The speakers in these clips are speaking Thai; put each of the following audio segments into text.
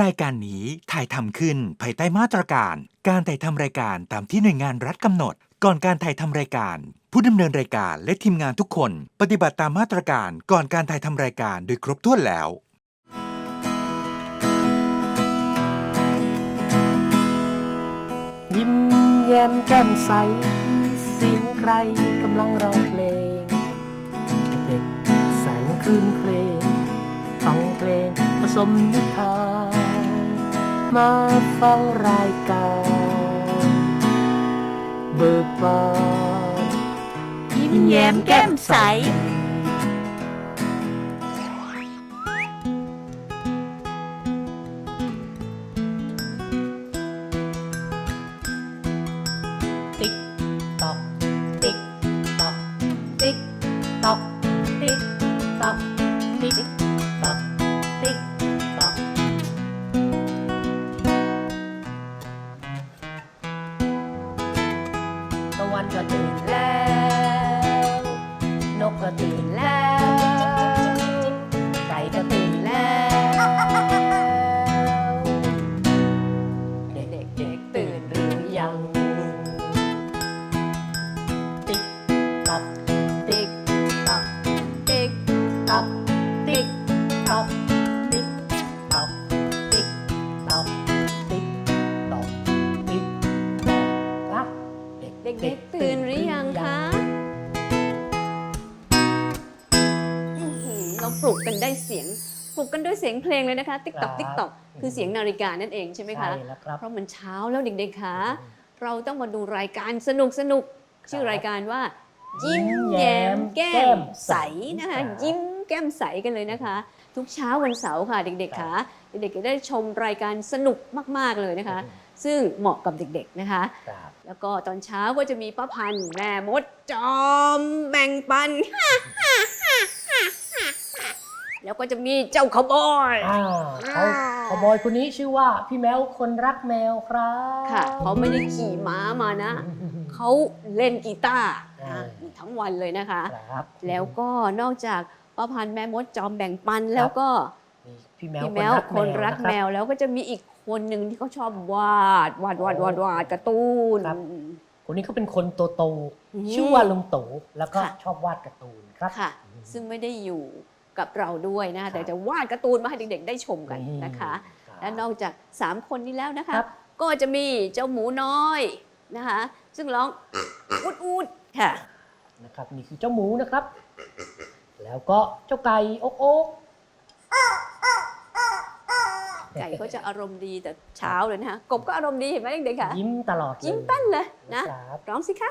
รายการนี้ถ่ายทำขึ้นภายใต้มาตรการ การถ่ายทำรายการตามที่หน่วยงานรัฐกำหนด ก่อนการถ่ายทำรายการ ผู้ดำเนินรายการและทีมงานทุกคน ปฏิบัติตามมาตรการก่อนการถ่ายทำรายการโดยครบถ้วนแล้วยิ้มแย้มแจ่มใส เสียงใครกำลังร้องเพลง เด็กแสนคลื่นเพลงฟังเพลง สมนิทานมาฟังรายการ เบิกบานยิ้มแย้มแก้มใส ด้วยเสียงเพลงเลยนะคะติ๊กตอกติ๊กตอกคือเสียงนาฬิกานั่นเองใช่ไหมคะใช่แล้วครับเพราะมันเช้าแล้วเด็กๆคะเราต้องมาดูรายการสนุกสนุกๆชื่อรายการว่า ยิ้มแย้มแก้มใสนะคะยิ้มแก้มใสกันเลยนะคะ ทุกเช้าวันเสาร์ค่ะเด็กๆค่ะเด็กๆจะได้ชมรายการสนุกมากๆเลยนะคะ ซึ่งเหมาะกับเด็กๆนะคะครับแล้วก็ตอนเช้าก็จะมีป้าพันธุ์แม่มดจอมแบ่งปัน แล้วก็จะมีเจ้าขาวบอย อ่าเขาเขาบอยคนนี้ชื่อว่าพี่แมวคนรักแมวครับค่ะ เขาไม่ได้ขี่ม้ามานะ เขาเล่นกีตาร์อ่านะอยู่ทั้งวันเลยนะคะ ครับแล้วก็นอกจากป้าพันธุ์แม่มดจอมแบ่งปันแล้วก็มีพี่แมวพี่คแมนวรักคนรักะแมบวแล้วก็จะมีอีกคนหนึ่งที่เขาชอบวาดวาดวาดวาดวาดการ์ตูน ครับ คนนี้เขาเป็นคนโตโตๆอืมชื่อว่าลุงตู่แล้วก็ค่ะ ชอบวาดการ์ตูนครับ ค่ะ ซึ่งไม่ได้อยู่ กับเราด้วยนะคะแต่จะวาดการ์ตูนมาให้เด็กๆ ได้ชมกันนะคะครับและนอกจาก 3 คนนี้แล้วนะคะครับก็จะมีเจ้าหมูน้อยนะคะ ซึ่งร้องอุดอุดค่ะนะครับนี่คือเจ้าหมูนะครับ แล้วก็เจ้าไก่โอ๊กโอ๊กไก่เขาจะอารมณ์ดีแต่เช้าเลยนะคะกบก็อารมณ์ดีเห็นไหมเด็กๆค่ะยิ้มตลอดเลยยิ้มแป้นเลยนะครับร้องสิคะ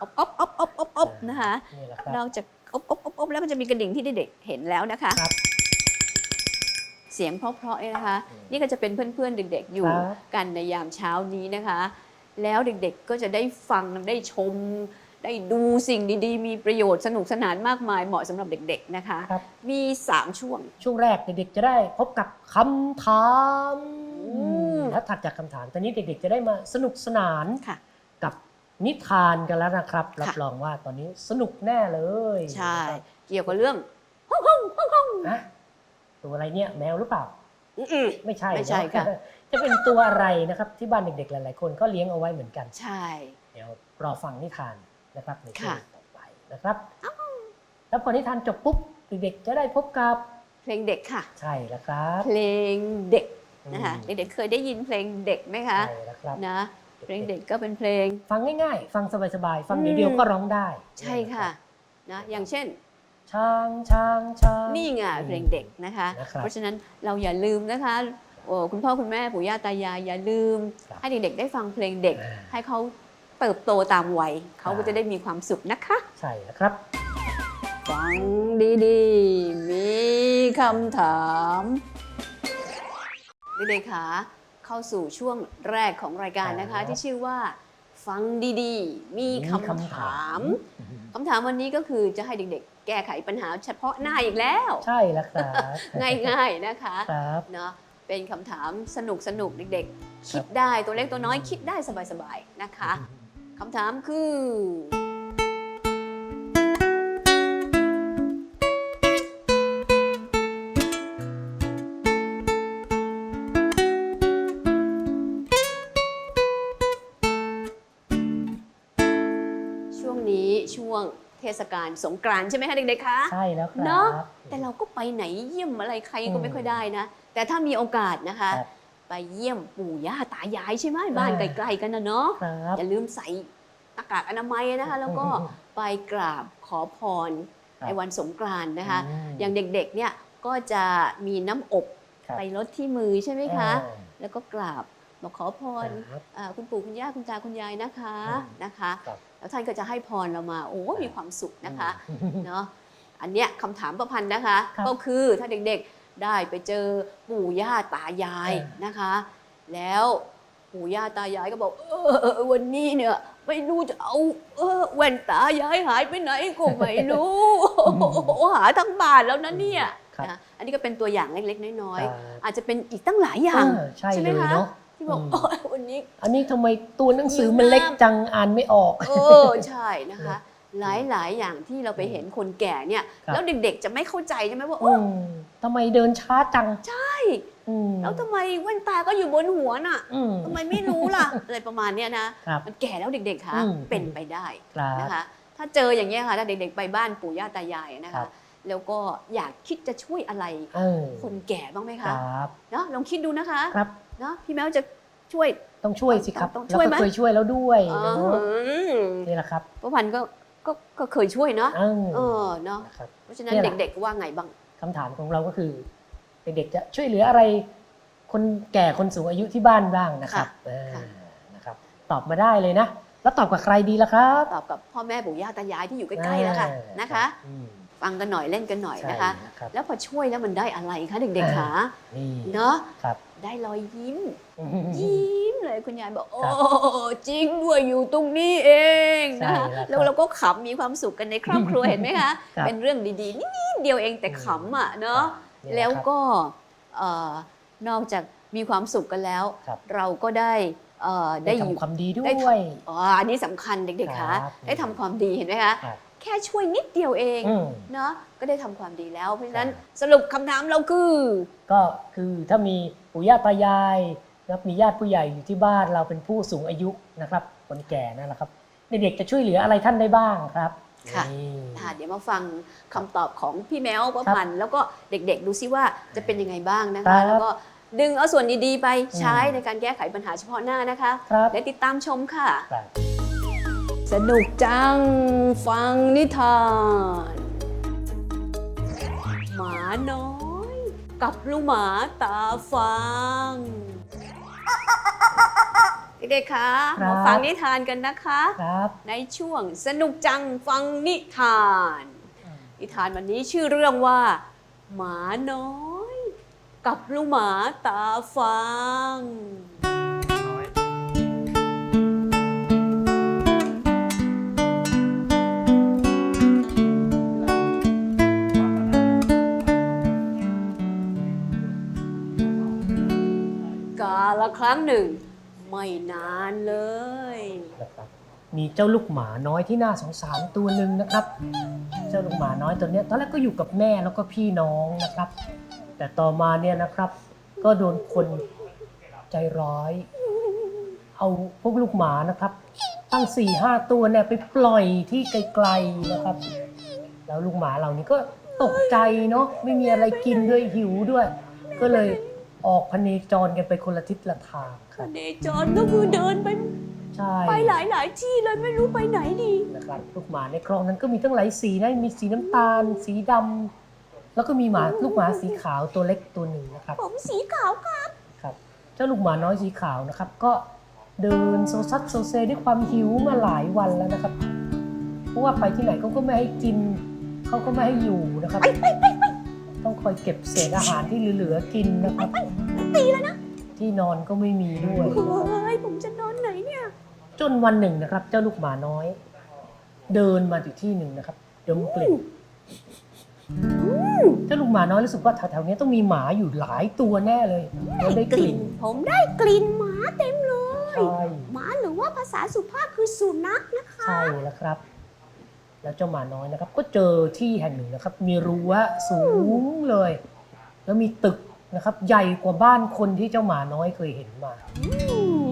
อบอบอบ อบอบอบนะคะนี่แหละครับเราจะอบอบอบอบแล้วก็จะมีกระดิ่งที่เด็กๆเห็นแล้วนะคะ ครับเสียงเพราะๆเนี่ยนะคะ อืมนี่ก็จะเป็นเพื่อนๆเด็กๆอยู่ครับ กันในยามเช้านี้นะคะ แล้วเด็กๆก็จะได้ฟังได้ชม ได้ดูสิ่งดีๆ มีประโยชน์สนุกสนานมากมายเหมาะสำหรับเด็ก ๆนะคะ ครับ มี 3 ช่วง ช่วงแรกเด็กๆจะได้พบกับคำถามอืม แล้วถัดจากคำถามตอนนี้เด็กๆจะได้มาสนุกสนานค่ะ กับ นิทานกันแล้วนะครับค่ะรับรองว่าตอนนี้สนุกแน่เลย ใช่นะครับเกี่ยวกับเรื่องฮ่องฮ่องฮ่องฮ่องฮะตัวอะไรเนี่ยแมวหรือเปล่าอืมไม่ใช่ไม่ใช่เนอค่ะจะเป็นตัวอะไรนะครับ ที่บ้านเด็กๆ หลายๆ คนก็เลี้ยงเอาไว้เหมือนกัน ใช่ เดี๋ยวรอฟังนิทานนะครับในช่วงค่ะต่อไปนะครับ แล้วพอนิทานจบปุ๊บเด็กๆจะได้พบกับเพลงเด็กค่ะ ใช่แล้วครับ เพลงเด็กนะคะอืมเด็กๆเคยได้ยินเพลงเด็กไหมคะใช่แล้วครับนะ เพลงเด็กก็เป็นเพลง ฟังง่ายๆ ฟังสบายๆ ฟังอืมเดียวๆก็ร้องได้ใช่ค่ะนะอย่างเช่น ช้างช้างช้าง นี่ไงเพลงเด็กนะคะ นะครับ เพราะฉะนั้นเราอย่าลืมนะคะโอ้คุณพ่อคุณแม่ปู่ย่าตายายอย่าลืมครับให้เด็กๆได้ฟังเพลงเด็ก อ่า ให้เขาเติบโตตามวัยเขาครัก็บจะได้มีความสุขนะคะ ใช่แล้วครับ ฟังดีๆ มีคำถามเด็กๆคะ เข้าสู่ช่วงแรกของรายการนะคะครับที่ชื่อว่าฟังดีๆ มีคำมีคำถาถามมคำถามวันนี้ก็คือจะให้เด็กๆ แก้ไขปัญหาเฉพาะหน้าอีกแล้ว ใช่แล้วครับง่ายๆนะคะครับเนาะเป็นคำถามสนุกสนุกๆเด็กๆ คิดได้ตัวเล็กตัวน้อยคิดได้สบายๆนะคะคำถามคือ ศกาลสงกรานต์ใช่ไหมคะเด็กๆคะใช่แล้วครับ เนอะแต่เราก็ไปไหนเยี่ยมอะไรใครก็ไม่ค่อยได้นะ แต่ถ้ามีโอกาสนะคะ ครับไปเยี่ยมปู่ย่าตายายใช่ไหมบ้านอ่าไกลๆกันนะเนาะครับ อย่าลืมใส่หน้ากากอนามัยนะคะ แล้วก็ไปกราบขอพรครับ ในวันสงกรานต์นะคะ ม อย่างเด็กๆ เนี่ยก็จะมีน้ำอบครับ ไปลดที่มือใช่ไหมคะ อ่า แล้วก็กราบ บอกขอพรครับ อ่าคุณปู่คุณย่าคุณตาคุณยายนะคะอืมนะคะ ครับแล้วท่านก็จะให้พรเรามาโอ้มีความสุขนะคะอืมเนาะอันเนี้ยคำถามประพันธ์นะคะ ครับก็คือถ้าเด็กๆได้ไปเจอปู่ย่าตายายเออนะคะ แล้วปู่ย่าตายายก็บอกเออเออวันนี้เนี่ยไม่รู้จะเอาเออแว่นตายายหายไปไหนก็ไม่รู้หาทั้งบ้านแล้วนะเนี่ยครับ นะอันนี้ก็เป็นตัวอย่างเล็กๆ น้อยครับๆอาจจะเป็นอีกตั้งหลายอย่างเออใช่ใช่ไหมเลยคะ เนาะ ที่บอกอืมโอ๊ยวันนี้ อันนี้ทำไมตัวหนังสือมันเล็กจังอ่านไม่ออก เออใช่นะคะ หลายหลายๆอย่างที่เราไปเห็นคนแก่เนี่ยครับแล้วเด็กๆจะไม่เข้าใจใช่ไหมว่าอืโอ้มทำไมเดินช้าจังใช่อืมแล้วทำไมแว่นตาก็อยู่บนหัวน่ะอืมทำไมไม่รู้ล่ะอะไรประมาณเนี้ยนะครับมันแก่แล้วเด็กๆคะอืมเป็นไปได้ครับนะคะ ถ้าเจออย่างเงี้ยค่ะถ้าเด็กๆไปบ้านปู่ย่าตายายนะครัคะบ แล้วก็อยากคิดจะช่วยอะไร เออคนแก่บ้างไหมคคะรับเนาะลองคิดดูนะคะครับเนาะพี่แมวจะช่วย ต้องช่วยสิครับต้องแล้วช่วยก็ไหมเคยช่วยแล้วด้วยอ๋อเนาะนี่แหละครับป้าพันธุ์ก็ก็ก็เคยช่วยเนาะเออเออเนาะนะครับ เพราะฉะนั้นเนี่ยแหละ เด็กๆว่าไงบ้าง คำถามของเราก็คือ เด็กๆจะช่วยเหลืออะไร คนแก่คนสูงอายุที่บ้านบ้างนะครับค่ะเออค่ะ นะครับ ตอบมาได้เลยนะ แล้วตอบกับใครดีล่ะครับตอบกับพ่อแม่ปู่ย่าตายายที่อยู่ใกล้ๆแล้วค่ะอ่านะคะอืม ฟังกันหน่อยเล่นกันหน่อยใช่นะคะนะครับ แล้วพอช่วยแล้วมันได้อะไรคะเด็กๆอ่าคะนี่เนาะครับ ได้รอยยิ้มอืมยิ้มเลยคุณยายบอกโอ้ครับจริงด้วยอยู่ตรงนี้เองนะคะใช่แล้แล้ววครับเราก็ขำมีความสุขกันในครอบครัว เห็นไหมคะ ครับ เป็นเรื่องดีๆนิดเดียวเองแต่ขำอะเนาะนี่หะแล้วครับ ก็เอ่อนอกจากมีความสุขกันแล้ว ครับ เราก็ได้เอ่อได้ได้อยู่ ทำความดีด้ได้วยอ๋ออันนี้สำคัญเด็กๆครัคะบได้ทำความดีเห็นไหมคะ ครับแค่ช่วยนิดเดียวเองอืม เนาะก็ได้ทำความดีแล้ว เพราะฉะนั้นครับสรุปคำถามเราคือ ก็คือถ้ามีปู่ย่าตายายนะครับมีญาติผู้ใหญ่อยู่ที่บ้านเราเป็นผู้สูงอายุนะครับ คนแก่นั่นแหละครับ เด็กๆจะช่วยเหลืออะไรท่านได้บ้างครับค่ะ นี่ค่ะเดี๋ยวมาฟังคำตอบของพี่แมวประพันธ์แล้วก็เด็กๆ ดูซิว่าจะเป็นยังไงบ้างนะครัคะ บแล้วก็ดึงเอาส่วนดีๆ ไปใช้อืม ในการแก้ไขปัญหาเฉพาะหน้านะคะ ครับเดี๋ยวติดตามชมค่ะ ครับ สนุกจัง ฟังนิทาน หมาน้อย กับลูกหมาตาฟังเด็กๆคะครับมาฟังนิทานกันนะคะครับในช่วงสนุกจังฟังนิทาน นิทานวันนี้ชื่อเรื่องว่า หมาน้อย กับลูกหมาตาฟัง หนึ่งไม่นานเลย นะครับมีเจ้าลูกหมาน้อยที่น่าสงสารตัวหนึ่งนะครับ เจ้าลูกหมาน้อยตัวเนี้ยตอนแรกก็อยู่กับแม่แล้วก็พี่น้องนะครับ แต่ต่อมาเนี่ยนะครับ ก็โดนคนใจร้าย เอาพวกลูกหมานะครับ ตั้ง4ี่ห้าตัวเนี่ยไปปล่อยที่ไกลๆนะครับ แล้วลูกหมาเหล่านี้ก็ตกใจเนาะไม่มีอะไรกินด้วยหิวด้วย ก็เลย ออกพเนจรกันไปคนละทิศละทางครับเนจรก็คือเดินไปใช่ไปหลายหลายๆที่เลยไม่รู้ไปไหนดีนะครับลูกหมาในคลองนั้นก็มีทั้งหลายสีนะมีสีน้ำตาล สีดำแล้วก็มีหมาลูกหมาสีขาวตัวเล็กตัวหนึ่งนะครับผมสีขาวค่ะครับ เจ้าลูกหมาน้อยสีขาวนะครับ ก็เดินโซซัดโซเซด้วยความหิวมาหลายวันแล้วนะครับ เพราะว่าไปที่ไหนเขาก็ไม่ให้กินเขาก็ไม่ให้อยู่นะครับ ต้องคอยเก็บเศษอาหารที่เหลือๆกินนะครับ ตีแล้วนะที่นอนก็ไม่มีด้วยเฮ้ยผมจะนอนไหนเนี่ย จนวันหนึ่งนะครับ เจ้าลูกหมาน้อย เดินมาอยู่ที่หนึ่งนะครับดมกลิ่นเจ้าลูกหมาน้อยรู้สึกว่าแถวๆนี้ต้องมีหมาอยู่หลายตัวแน่เลยแล้วได้กลิ่น ผมได้กลิ่นหมาเต็มเลย ใช่ หมาหรือว่าภาษาสุภาพคือสุนัขนะคะ ใช่แล้วครับ แล้วเจ้าหมาน้อยนะครับ ก็เจอที่แห่งหนึ่งนะครับ มีรั้วสูงเลย แล้วมีตึกนะครับ ใหญ่กว่าบ้านคนที่เจ้าหมาน้อยเคยเห็นมา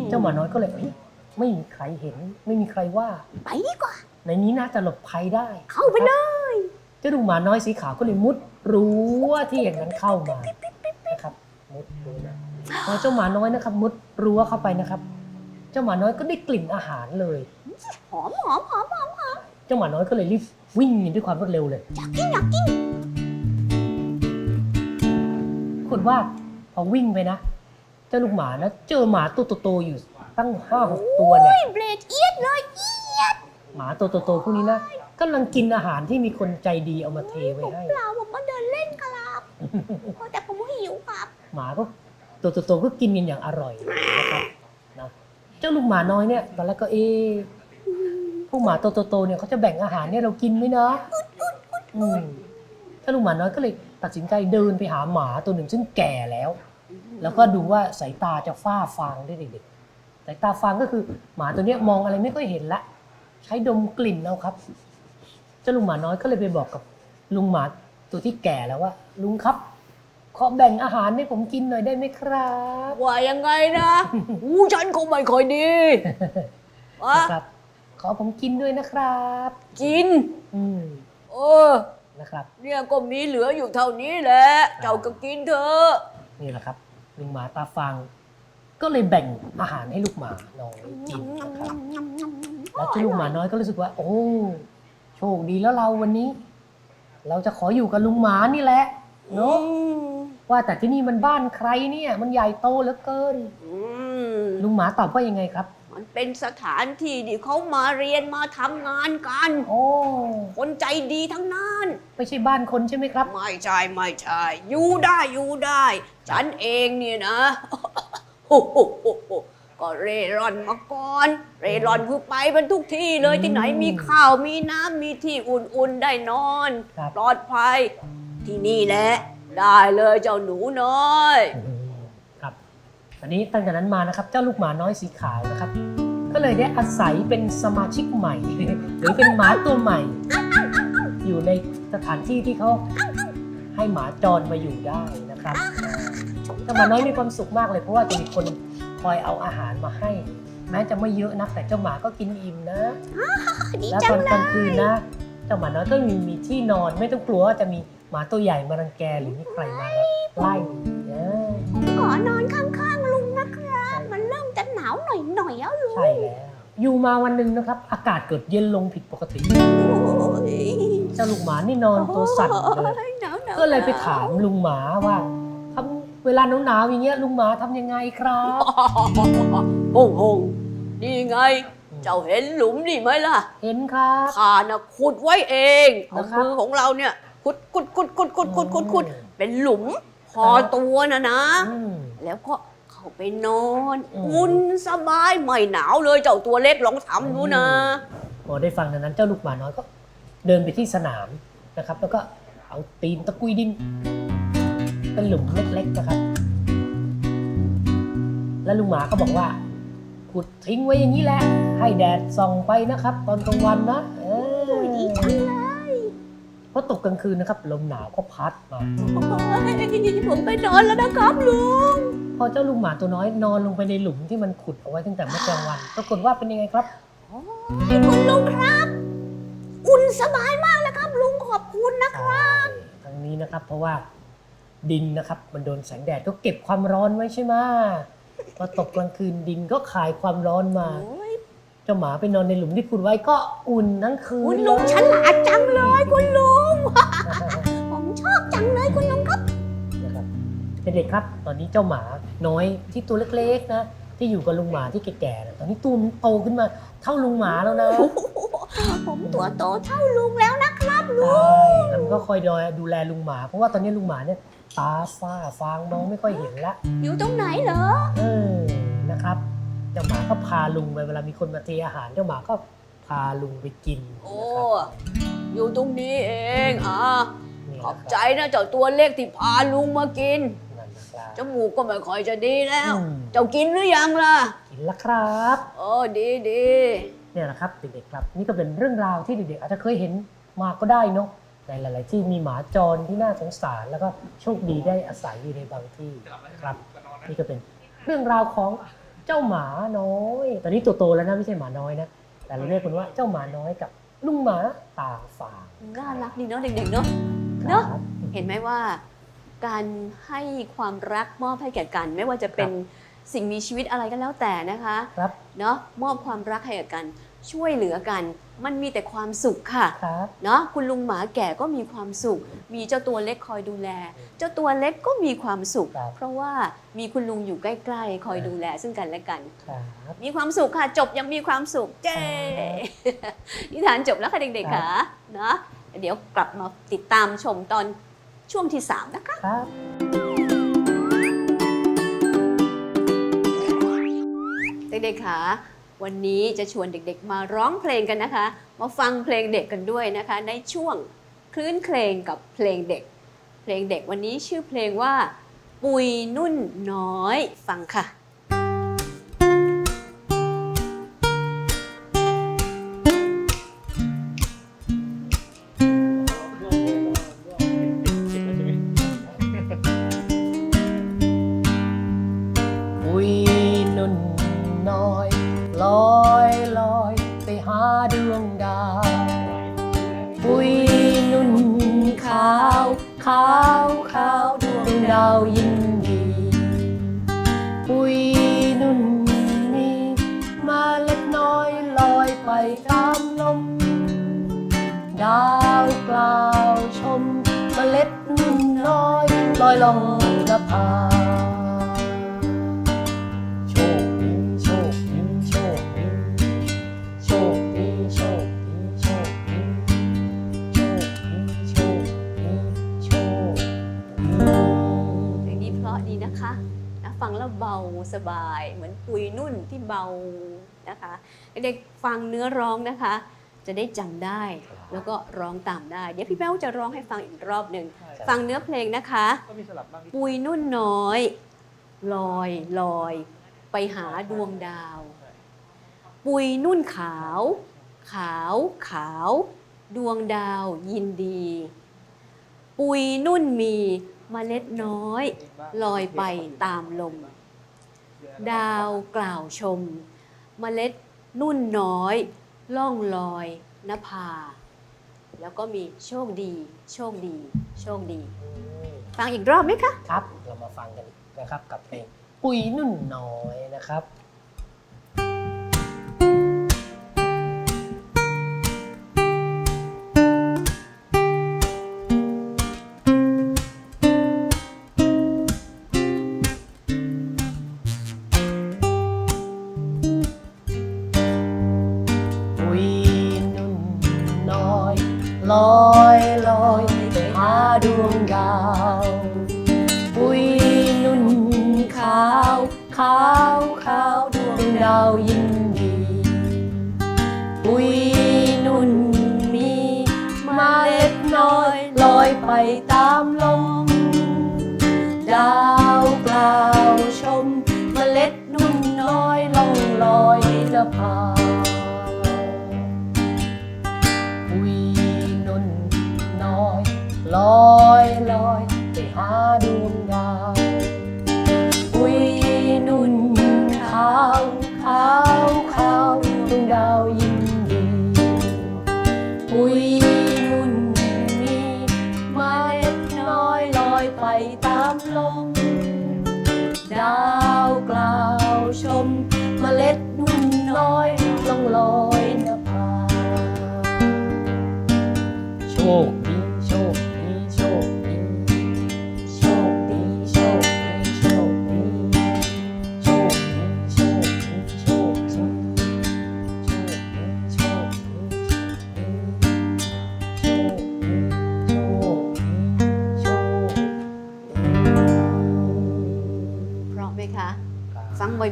เจ้าหมาน้อยก็เลยเฮ้ยไม่มีใครเห็น ไม่มีใครว่า ไปดีกว่าไในนี้น่าจะหลบภัยได้ เข้าไปเลยเจ้าลูกหมาน้อยสีขาวก็เลยมุดรั้วที่อย่างนั้นเข้ามานะครับมุดรั้วนะพอเจ้าหมาน้อยนะครับ มุดรั้วเข้าไปนะครับ เจ้าหมาน้อยก็ได้กลิ่นอาหารเลย หอมหอมหอมหอมหอม เจ้าหมาน้อยก็เลยรีบวิ่งด้วยความรวดเร็วเลยอยากกินอยากกินคุณว่าพอวิ่งไปนะเจ้าลูกหมานะเจอหมาตัวโตๆอยู่ตั้งห้าหกตัวเนี่ยเบรดเอียดเลยเอียดหมาตัวโตๆพวกนี้นะกำลังกินอาหารที่มีคนใจดีเอามาเทไว้ให้เปล่าผมมาเดินเล่นครับแต่ผมหิวครับ หมาก็ตัวโตๆก็กินกันอย่างอร่อยนะครับนะเจ้าลูกหมาน้อยเนี่ยตอนแรกก็เอ๊ะพ วกหมาตัวโตๆเนี่ยเขาจะแบ่งอาหารเนี่ยเรากินไหมนะอืมเจ้าลูกหมาน้อยก็เลยตัดสินใจเดินไปหาหมาตัวหนึ่งซึ่งแก่แล้ว แล้วก็ดูว่าสายตาจะฝ้าฟางได้เด็กๆสายตาฟางก็คือ หมาตัวเนี้ยมองอะไรไม่ค่อยเห็นละ ใช้ดมกลิ่นเอาครับเจ้าลุงหมาน้อยก็เลยไปบอกกับลุงหมาตัวที่แก่แล้วว่า ลุงครับขอแบ่งอาหารให้ผมกินหน่อยได้ไหมครับ ว่ายังไงนะอู้ฉันคงไม่ค่อยดีวะนะครับข อผมกินด้วยนะครับ กิน อืมเออ นะครับ เนี่ยก็มีเหลืออยู่เท่านี้แหละ เจ้าก็กินเถอะนี่แหละครับลุงหมาตาฟางก็เลยแบ่งอาหารให้ลูกหมาน้อยกินนะครับแล้วเจ้าลูกหมาน้อยก็รู้สึกว่า โอ้โชคดีแล้วเราวันนี้ เราจะขออยู่กับลุงหมานี่แหละเนาะว่าแต่ที่นี่มันบ้านใครเนี่ย มันใหญ่โตเหลือเกินอืมลุงหมาตอบว่ายังไงครับ มันเป็นสถานที่ที่เขามาเรียนมาทำงานกัน โอ้คนใจดีทั้งนั้น ไม่ใช่บ้านคนใช่ไหมครับ ไม่ใช่ไม่ใช่อยู่ได้อยู่ได้ ฉันเองเนี่ยนะโอ้โหโหโหก็เร่ร่อนมาก่อน เร่ร่อนคือไปมันทุกที่เลยอืมที่ไหนมีข้าวมีน้ำมีที่อุ่นๆได้นอนครับ ปลอดภัยที่นี่แหละ ได้เลยเจ้าหนูน้อยครับ อันนี้ตั้งแต่นั้นมานะครับ เจ้าลูกหมาน้อยสีขาวนะครับ ก็เลยได้อาศัยเป็นสมาชิกใหม่ หรือเป็นหมาตัวใหม่ อยู่ในสถานที่ที่เขาให้หมาจรมาอยู่ได้นะครับเจ้าหมาน้อยมีความสุขมากเลยเพราะว่าจะมีคนคอยเอาอาหารมาให้ แม้จะไม่เยอะนักแต่เจ้าหมาก็กินอิ่มนะแล้วตอนกลางคืนนะเจ้าหมาน้อยก็มีมีที่นอนไม่ต้องกลัวว่าจะมีหมาตัวใหญ่มารังแกหรือมีใครมาไล่ออขอนอนข้าง หนาวหน่อยๆแล้วลุงใช่แล้วอยู่มาวันหนึ่งนะครับ อากาศเกิดเย็นลงผิดปกติเจ้าลูกหมานี่นอนตัวสั่นเลย หนาวๆก็เลยไปถามลุงหมาว่าทำเวลาหนาวๆอย่างเงี้ยลุงหมาทำยังไงครับ โอ้โหนี่ไง เจ้าเห็นหลุมนี่ไหมล่ะเห็นครับข้านะขุดไว้เองเหรเอาอครับ มือของเราเนี่ยขุดขุดขุดขุดขุดขุดขุดขุดเป็นหลุมพอตัวนะนะ อืมแล้วก็ เข้าไปนอนอืมอุ่นสบายไม่หนาวเลยเจ้าตัวเล็กลองทำดูนะพอได้ฟังดังนั้นเจ้าลูกหมาน้อยก็เดินไปที่สนามนะครับ แล้วก็เอาตีนตะกุยดินเป็นหลุมเล็กๆนะครับ แล้วลุงหมาก็บอกว่าขุดทิ้งไว้อย่างนี้แหละ ให้แดดส่องไปนะครับ ตอนกลางวันนะ เออดีจังเลย พอตกกลางคืนนะครับลมหนาวก็พัดมาโอ้ยผมไปนอนแล้วนะครับลุง พอเจ้าลุงหมาตัวน้อยนอนลงไปในหลุมที่มันขุดเอาไว้ตั้งแต่เมื่อกลางวัน ปรากฏว่าเป็นยังไงครับโอ้ยคุณลุงครับ อุ่นสบายมากแล้วครับ ลุงขอบคุณนะครับทั้งนี้นะครับ เพราะว่าดินนะครับ มันโดนแสงแดดก็เก็บความร้อนไว้ใช่ไหมพอตกกลางคืนดินก็คายความร้อนมาโอ้ย เจ้าหมาไปนอนในหลุมที่ขุดไว้ก็อุ่นทั้งคืนคุณลุงเยฉลาดจังเลยคุณลุง ผมชอบจังเลยคุณลุงครับนะครับเด็กๆครับ ตอนนี้เจ้าหมาน้อยที่ตัวเล็กๆนะที่อยู่กับลุงหมาที่แก่ๆนะตอนนี้ตัวมันโตขึ้นมาเท่าลุงหมาแล้วนะผมตัวโตเท่าลุงแล้วนะครับลุงใช่แล้วมันก็คอยดูแลดูแลลุงหมา เพราะว่าตอนนี้ลุงหมาเนี่ยตาฝ้าฟางมองไม่ค่อยเห็นละอยู่ตรงไหนเหรอเออนะครับ เจ้าหมาก็พาลุงไปเวลามีคนมาเทอาหารเจ้าหมาก็พาลุงไปกินโอ้นะครับอยู่ตรงนี้เองอะนี่ขอบนะครับใจนะเจ้าตัวเล็กที่พาลุงมากิน นั่นนะครับจมูกก็ไม่ค่อยจะดีแล้ว อืมเจ้ากินหรือยังล่ะกินแล้วครับ โอ้ดีดีเนี่ยนะครับเด็กๆครับ นี่ก็เป็นเรื่องราวที่เด็กๆอาจจะเคยเห็นมาก็ได้เนาะในหลาย ๆ ที่มีหมาจรที่น่าสงสาร แล้วก็โชคดีได้อาศัยอยู่ในบางที่ครับ นี่ก็เป็นเรื่องราวของ เจ้าหมาน้อย ตอนนี้ตัวโตแล้วนะไม่ใช่หมาน้อยนะ แต่เราเรียกมันว่าเจ้าหมาน้อยกับลุงหมาตาฝางน่ารักดีเนาะเด็กๆเนาะ เนอะ ครับ เห็นไหมว่า การให้ความรักมอบให้แก่กัน ไม่ว่าจะเป็นสิ่งมีชีวิตอะไรก็แล้วแต่นะคะครับ เนาะมอบความรักให้แก่กัน ช่วยเหลือกัน มันมีแต่ความสุขค่ะครับเนาะคุณลุงหมาแก่ก็มีความสุข มีเจ้าตัวเล็กคอยดูแล เจ้าตัวเล็กก็มีความสุข ครับเพราะว่ามีคุณลุงอยู่ใกล้ๆ คอยดูแลซึ่งกันและกัน ครับ มีความสุขค่ะ จบยังมีความสุขเจ้นิทานจบแล้วค่ะเด็กๆค่ะเนาะเดี๋ยวกลับมาติดตามชมตอนช่วงที่ 3 นะคะ ครับ เด็กๆค่ะ วันนี้จะชวนเด็กๆ มาร้องเพลงกันนะคะ มาฟังเพลงเด็กกันด้วยนะคะ ในช่วงคลื่นเพลงกับเพลงเด็ก เพลงเด็กวันนี้ชื่อเพลงว่า ปุยนุ่นน้อยฟังค่ะ ปุยนุ่นมีมาเล็กน้อยลอยไปตามลม ดาวกล่าวชมเมล็ดนุ่นน้อยลอยลงนภา ฟังแล้วเบาสบาย เหมือนปุยนุ่นที่เบานะคะเด็กๆฟังเนื้อร้องนะคะ จะได้จำได้แล้วก็ร้องตามได้ เดี๋ยวพี่แป้วจะร้องให้ฟังอีกรอบหนึ่งฟังเนื้อเพลงนะคะก็มีสลับบ้างที่ปุยนุ่นน้อย ลอยลอย ไปหาดวงดาว ปุยนุ่นขาว ขาวขาว ดวงดาวยินดี ปุยนุ่นมี เมล็ดน้อย ลอยไปตามลม ดาวกล่าวชม เมล็ดนุ่นน้อย ล่องลอยนภา แล้วก็มีโชคดี โชคดี โชคดี ฟังอีกรอบไหมคะ ครับ เรามาฟังกันนะครับกับเพลงปุยนุ่นน้อยนะครับ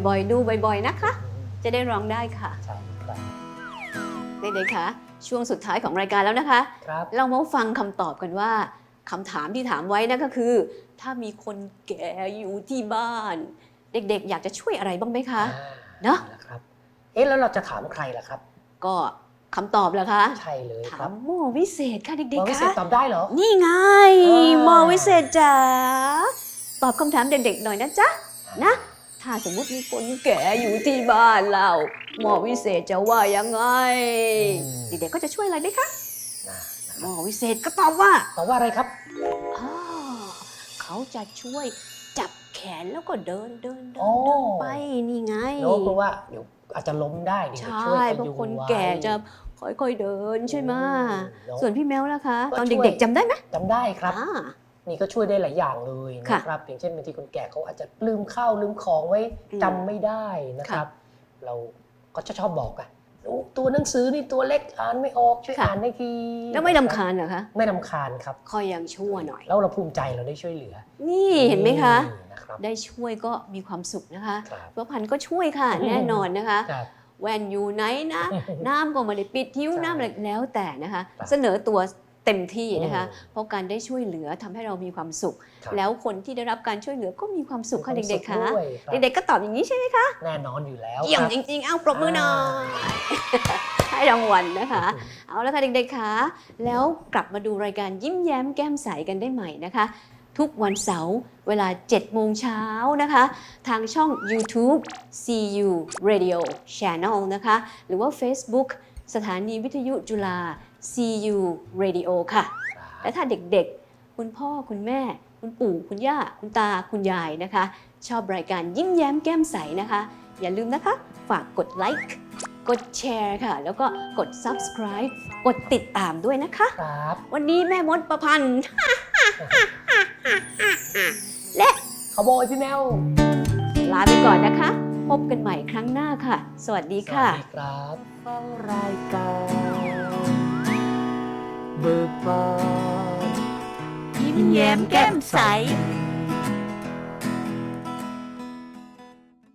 บ่อยๆ ดูบ่อยๆ นะคะ จะได้ร้องได้ค่ะใช่ครับ เด็กๆคะช่วงสุดท้ายของรายการแล้วนะคะ ครับเรามาฟังคำตอบกันว่าคำถามที่ถามไว้นั่นก็คือ ถ้ามีคนแก่อยู่ที่บ้าน เด็กๆ อยากจะช่วยอะไรบ้างไหมคะ เนอะแล้วครับ เอ๊ะแล้วเราจะถามใครล่ะครับ ก็คำตอบเหรอคะใช่เลยคถารัมบหมอวิเศษค่ะเด็กเราๆไม่เสร็คะจตอบได้เหรอ นี่ไงอ่า หมอวิเศษจ๋าตอบคำถามเด็กๆหน่อยนะจ๊ะนะ ถ้าสมมุติมีคนแก่อยู่ที่บ้านเรา หมอวิเศษจะว่ายังไงอืมเด็กๆก็จะช่วยอะไรไหมคะนะหมอวิเศษก็ตอบว่าตอบว่าอะไรครับอ้าวเขาจะช่วยจับแขนแล้วก็เดินเดินเดิอ๋นอเดินไปนี่ไงเนอะเพราะว่าเดี๋ยวอาจจะล้มได้เดี๋ยวใชช่วย่พเพราะยุงคนไว้แก่จะค่อยๆเดินใช่ไหมเนอะส่วนพี่แมวล่ะคะก็ตอนช่วยเด็กๆจำได้ไหมจำได้ครับอ่า นี่ก็ช่วยได้หลายอย่างเลยค่ะนะครับ อย่างเช่นบางทีคนแก่เขาอาจจะลืมข้าวลืมของไว้อืมจำไม่ได้นะคค่ะรับ เราก็จะชอบบอกอะโอ้ตัวหนังสือนี่ตัวเล็กอ่านไม่ออกช่วยค่ะอ่านได้ทีแล้วไม่ลำคาญเหรอคะไม่ลำคาญครับคอยยังชั่วหน่อย แล้วเราภูมิใจเราได้ช่วยเหลือ นี่เห็นไหมคะนี่นะครับได้ช่วยก็มีความสุขนะคะครับป้าพันธุ์ก็ช่วยค่ะอืมแน่นอนนะคะครับแวนอยู่ไหนนะ น้ำก็ไม่ได้ปิดทิ้วใช่น้ำอะไรแล้วแต่นะคะครับเสนอตัว เต็มที่นะคะอืมเพราะการได้ช่วยเหลือทำให้เรามีความสุขครับแล้วคนที่ได้รับการช่วยเหลือก็มีความสุขค่ะมีวามเด็กๆสุค่ะขด้วยครับเด็กๆก็ตอบอย่างนี้ใช่ไหมคะแน่นอนอยู่แล้วเยี่ยมครับจริงๆ เอาปรบมือหน่อยให้รางวัลนะคะ เอาละค่ะเด็กๆค่ะแล้วกลับมาดูรายการยิ้มแย้มแก้มใสกันได้ใหม่นะคะทุกวันเสาร์เวลา 7 โมงเช้านะคะ ทางช่อง YouTube CU Radio Channel นะคะ หรือว่า Facebook สถานีวิทยุจุฬา CU Radio ค่ะ และถ้าเด็กๆ คุณพ่อคุณแม่ คุณปู่คุณย่า คุณตาคุณยายนะคะ ชอบรายการยิ้มแย้มแก้มใสนะคะ อย่าลืมนะคะ ฝากกดไลค์กดแชร์ค่ะ แล้วก็กด subscribe กดติดตามด้วยนะคะ ครับ วันนี้แม่มดประพันธ์ และขาวบอยพี่แมว ลาไปก่อนนะคะ พบกันใหม่ครั้งหน้าค่ะ สวัสดีค่ะ สวัสดีครับฟังรายการเบิกบานยิ้มแย้มแก้มใสส